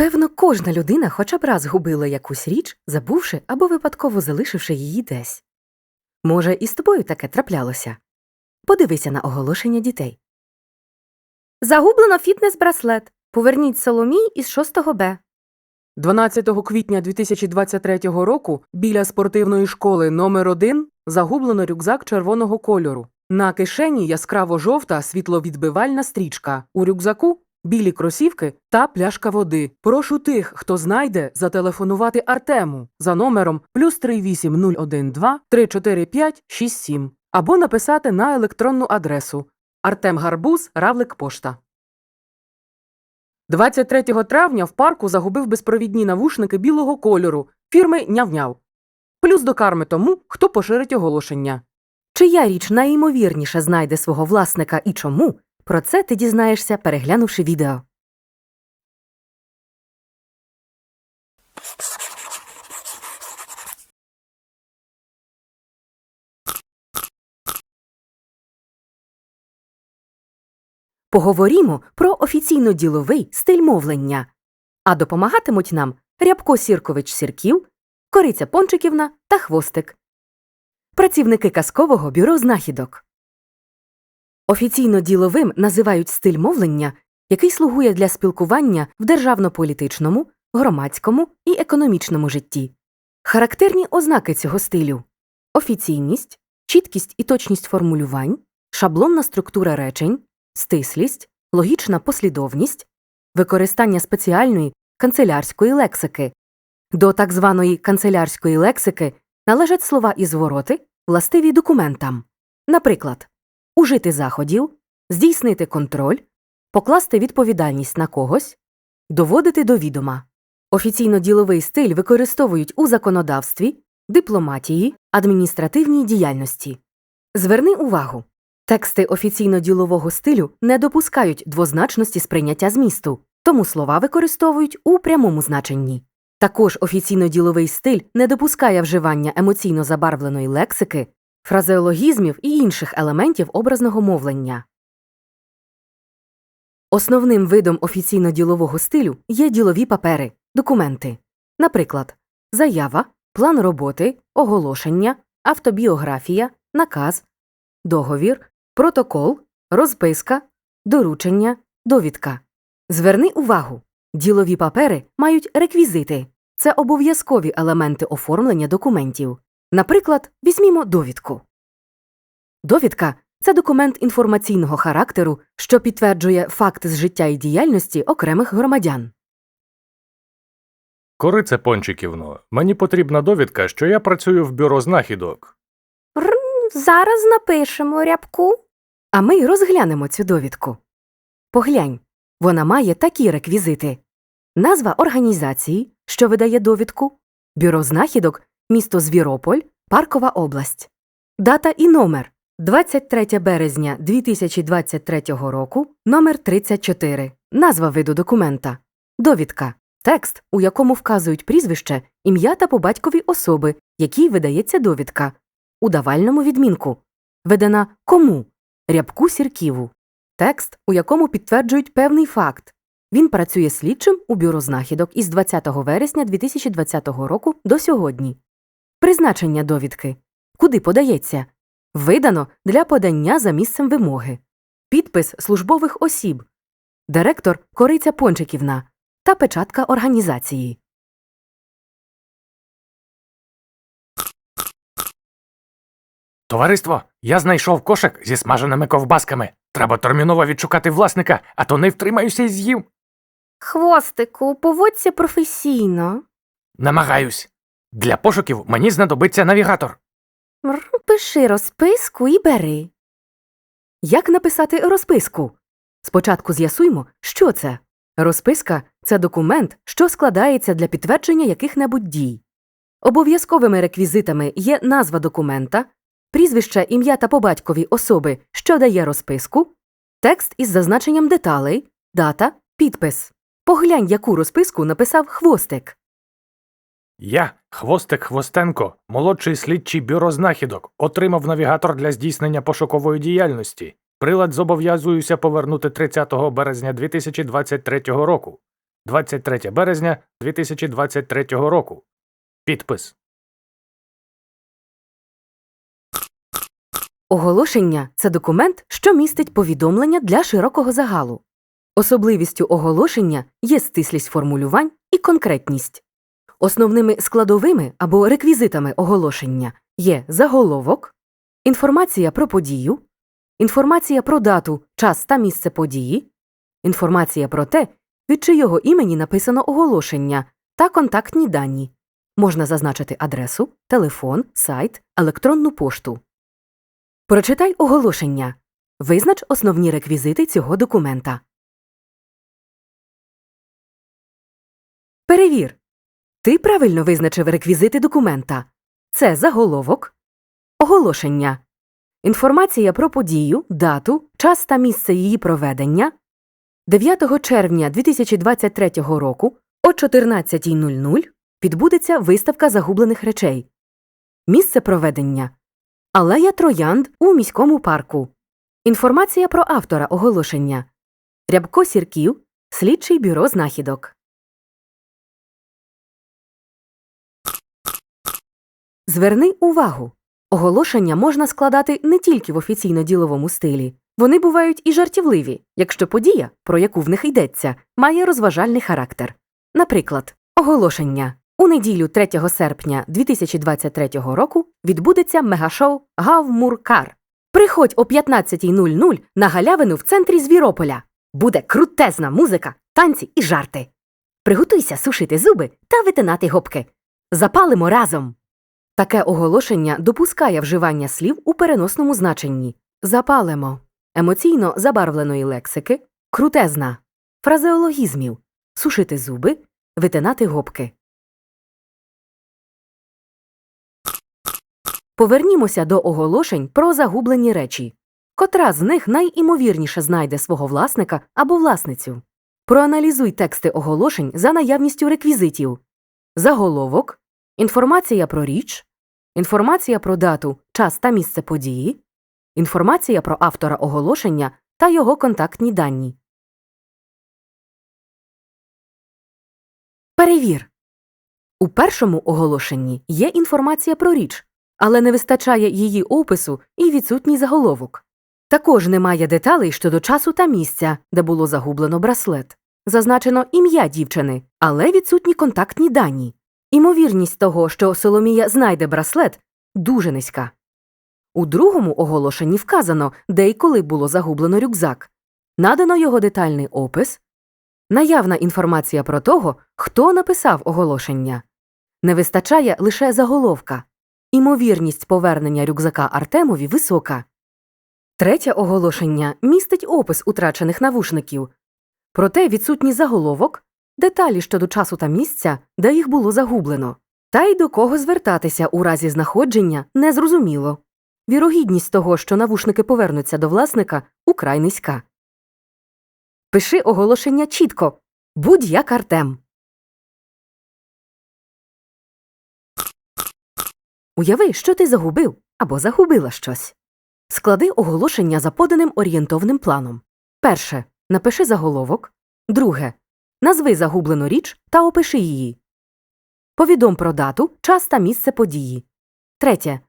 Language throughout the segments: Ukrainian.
Певно, кожна людина хоча б раз губила якусь річ, забувши або випадково залишивши її десь. Може, і з тобою таке траплялося. Подивися на оголошення дітей. Загублено фітнес-браслет. Поверніть Соломій із 6 Б. 12 квітня 2023 року біля спортивної школи номер 1 загублено рюкзак червоного кольору. На кишені яскраво жовта світловідбивальна стрічка. У рюкзаку білі кросівки та пляшка води. Прошу тих, хто знайде, зателефонувати Артему за номером плюс 38012 345 67 або написати на електронну адресу Артем Гарбуз, Равлик Пошта. 23 травня в парку загубив безпровідні навушники білого кольору фірми Няв-Няв. Плюс до карми тому, хто поширить оголошення. Чия річ найімовірніше знайде свого власника і чому? Про це ти дізнаєшся, переглянувши відео. Поговоримо про офіційно-діловий стиль мовлення. А допомагатимуть нам Рябко Сіркович Сірків, Кориця Пончиківна та Хвостик. Працівники казкового бюро знахідок. Офіційно діловим називають стиль мовлення, який слугує для спілкування в державно-політичному, громадському і економічному житті. Характерні ознаки цього стилю офіційність, чіткість і точність формулювань, шаблонна структура речень, стислість, логічна послідовність, використання спеціальної канцелярської лексики. До так званої канцелярської лексики належать слова і звороти, властиві документам. Наприклад, ужити заходів, здійснити контроль, покласти відповідальність на когось, доводити до відома. Офіційно-діловий стиль використовують у законодавстві, дипломатії, адміністративній діяльності. Зверни увагу. Тексти офіційно-ділового стилю не допускають двозначності сприйняття змісту, тому слова використовують у прямому значенні. Також офіційно-діловий стиль не допускає вживання емоційно забарвленої лексики, фразеологізмів і інших елементів образного мовлення. Основним видом офіційно-ділового стилю є ділові папери, документи, наприклад, заява, план роботи, оголошення, автобіографія, наказ, договір, протокол, розписка, доручення, довідка. Зверни увагу, ділові папери мають реквізити. Це обов'язкові елементи оформлення документів. Наприклад, візьмімо довідку. Довідка це документ інформаційного характеру, що підтверджує факт з життя і діяльності окремих громадян. Корице Пончиківно, мені потрібна довідка, що я працюю в бюро знахідок. Зараз напишемо рябку. А ми й розглянемо цю довідку. Поглянь, вона має такі реквізити: назва організації, що видає довідку, бюро знахідок, місто Звірополь, Паркова область, дата і номер 23 березня 2023 року, номер 34, назва виду документа, довідка, текст, у якому вказують прізвище, ім'я та по батькові особи, якій видається довідка, у давальному відмінку, видана кому? Рябку сірківу, текст, у якому підтверджують певний факт. Він працює слідчим у бюро знахідок із 20 вересня 2020 року до сьогодні. Призначення довідки. Куди подається? Видано для подання за місцем вимоги. Підпис службових осіб. Директор Кориця Пончиківна та печатка організації. Товариство, я знайшов кошик зі смаженими ковбасками. Треба терміново відшукати власника, а то не втримаюся і з'їв. Хвостику, поводься професійно. Намагаюсь. Для пошуків мені знадобиться навігатор. Пиши розписку і бери. Як написати розписку? Спочатку з'ясуймо, що це. Розписка це документ, що складається для підтвердження яких-небудь дій. Обов'язковими реквізитами є назва документа, прізвище, ім'я та по батькові особи, що дає розписку, текст із зазначенням деталей, дата, підпис. Поглянь, яку розписку написав хвостик. Я, Хвостик Хвостенко, молодший слідчий бюро знахідок, отримав навігатор для здійснення пошукової діяльності. Прилад зобов'язуюся повернути 30 березня 2023 року. 23 березня 2023 року. Підпис. Оголошення це документ, що містить повідомлення для широкого загалу. Особливістю оголошення є стислість формулювань і конкретність. Основними складовими або реквізитами оголошення є заголовок, інформація про подію, інформація про дату, час та місце події, інформація про те, від чийого імені написано оголошення та контактні дані. Можна зазначити адресу, телефон, сайт, електронну пошту. Прочитай оголошення. Визнач основні реквізити цього документа. Перевір. Ти правильно визначив реквізити документа. Це заголовок, оголошення, інформація про подію, дату, час та місце її проведення 9 червня 2023 року о 14.00 відбудеться виставка загублених речей. Місце проведення Алея Троянд у міському парку. Інформація про автора оголошення. Рябко Сірків, слідчий бюро знахідок. Зверни увагу. Оголошення можна складати не тільки в офіційно-діловому стилі. Вони бувають і жартівливі, якщо подія, про яку в них йдеться, має розважальний характер. Наприклад, оголошення. У неділю 3 серпня 2023 року відбудеться мегашоу Гавмуркар. Приходь о 15.00 на галявину в центрі Звірополя. Буде крутезна музика, танці і жарти. Приготуйся сушити зуби та витинати губки. Запалимо разом. Таке оголошення допускає вживання слів у переносному значенні. Запалимо емоційно забарвленої лексики, крутезна, фразеологізмів, сушити зуби, витинати губки. Повернімося до оголошень про загублені речі. Котра з них найімовірніше знайде свого власника або власницю. Проаналізуй тексти оголошень за наявністю реквізитів. Заголовок, інформація про річ, інформація про дату, час та місце події, інформація про автора оголошення та його контактні дані. Перевір. У першому оголошенні є інформація про річ, але не вистачає її опису і відсутній заголовок. Також немає деталей щодо часу та місця, де було загублено браслет. Зазначено ім'я дівчини, але відсутні контактні дані. Імовірність того, що Соломія знайде браслет, дуже низька. У другому оголошенні вказано, де і коли було загублено рюкзак. Надано його детальний опис, наявна інформація про того, хто написав оголошення. Не вистачає лише заголовка. Імовірність повернення рюкзака Артемові висока. Третє оголошення містить опис утрачених навушників, проте відсутній заголовок, деталі щодо часу та місця, де їх було загублено, та й до кого звертатися у разі знаходження незрозуміло. Вірогідність того, що навушники повернуться до власника, украй низька. Пиши оголошення чітко будь як Артем. Уяви, що ти загубив або загубила щось. Склади оголошення за поданим орієнтовним планом. Перше. Напиши заголовок. Друге. Назви загублену річ та опиши її. Повідом про дату, час та місце події. Третє.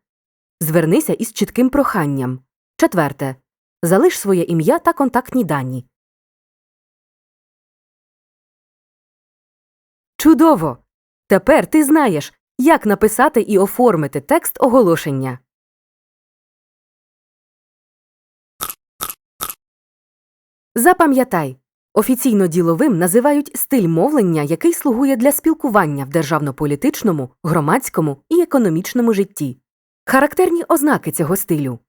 Звернися із чітким проханням. Четверте. Залиш своє ім'я та контактні дані. Чудово! Тепер ти знаєш, як написати і оформити текст оголошення. Запам'ятай, офіційно діловим називають стиль мовлення, який слугує для спілкування в державно-політичному, громадському і економічному житті. Характерні ознаки цього стилю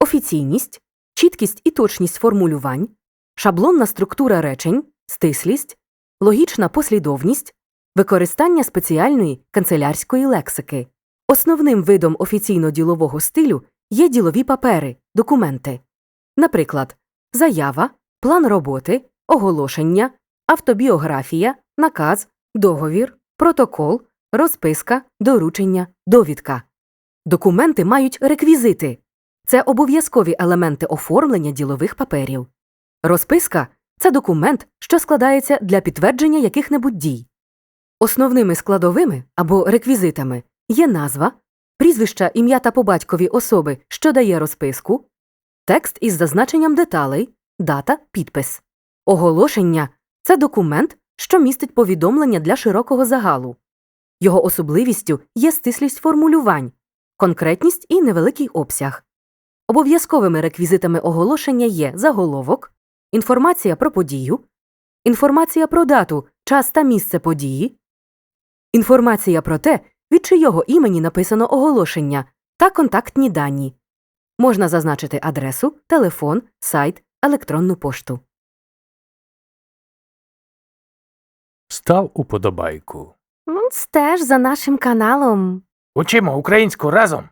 офіційність, чіткість і точність формулювань, шаблонна структура речень, стислість, логічна послідовність, використання спеціальної канцелярської лексики. Основним видом офіційно-ділового стилю є ділові папери, документи. Наприклад, заява, план роботи, оголошення, автобіографія, наказ, договір, протокол, розписка, доручення, довідка. Документи мають реквізити. Це обов'язкові елементи оформлення ділових паперів. Розписка це документ, що складається для підтвердження яких-небудь дій. Основними складовими або реквізитами є назва, прізвища, ім'я та по батькові особи, що дає розписку, текст із зазначенням деталей, дата, підпис. Оголошення це документ, що містить повідомлення для широкого загалу. Його особливістю є стислість формулювань, конкретність і невеликий обсяг. Обов'язковими реквізитами оголошення є заголовок, інформація про подію, інформація про дату, час та місце події, інформація про те, від чийого імені написано оголошення та контактні дані. Можна зазначити адресу, телефон, сайт, електронну пошту. Став уподобайку. Стеж за нашим каналом. Учимо українську разом.